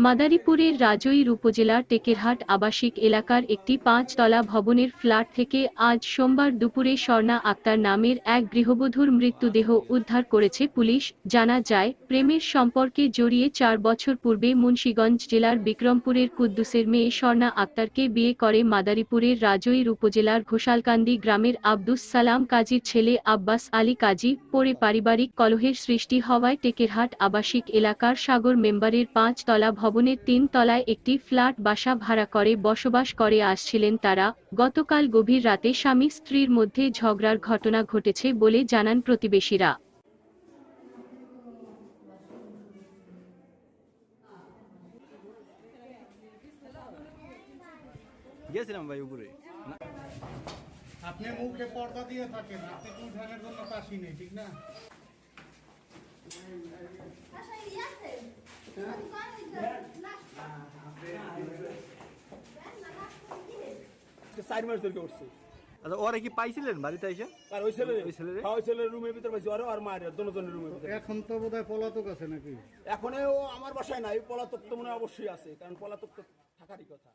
মাদারীপুরের রাজৈর উপজেলার টেকেরহাট আবাসিক এলাকার একটি পাঁচতলা ভবনের ফ্ল্যাট থেকে আজ সোমবার দুপুরে স্বর্ণা আক্তার নামের এক গৃহবধূর মৃত্যুদেহ উদ্ধার করেছে পুলিশ। জানা যায়, প্রেমের সম্পর্কে জড়িয়ে চার বছর পূর্বে মুন্সীগঞ্জ জেলার বিক্রমপুরের কুদ্দুসের মেয়ে স্বর্ণা আক্তারকে বিয়ে করে মাদারীপুরের রাজৈর উপজেলার ঘোষালকান্দি গ্রামের আব্দুস সালাম কাজীর ছেলে আব্বাস আলী কাজী পরে পারিবারিক কলহের সৃষ্টি হওয়ায় টেকেরহাট আবাসিক এলাকার সাগর মেম্বারের পাঁচতলা ভবনের তিন তলায় একটি ফ্ল্যাট বাসা ভাড়া করে বসবাস করে আসছিলেন তারা। গতকাল গভীর রাতে স্বামী স্ত্রীর মধ্যে ঝগড়ার ঘটনা ঘটেছে বলে জানান প্রতিবেশীরা। গেছিলাম ভাই উপরে। আপনি মুখে পর্দা দিয়ে থাকেন আপনি কি উঠানের জন্য কাশি নেই ঠিক না? চার মাস ধরে উঠছে। আচ্ছা ওরা কি পাইছিলেন বাড়িতে এসে? আর ওই ছেলে ওই ছেলেরে? হ্যাঁ, ওই ছেলের রুমের ভিতরে পাইছি আরও আর মায়ের দুজনের রুমের ভিতরে। এখন তো বোধহয় পলাতক আছে নাকি? এখন ও আমার বাসায় নাই পলাতক তো মনে অবশ্যই আছে কারণ পলাতক তো থাকারই কথা।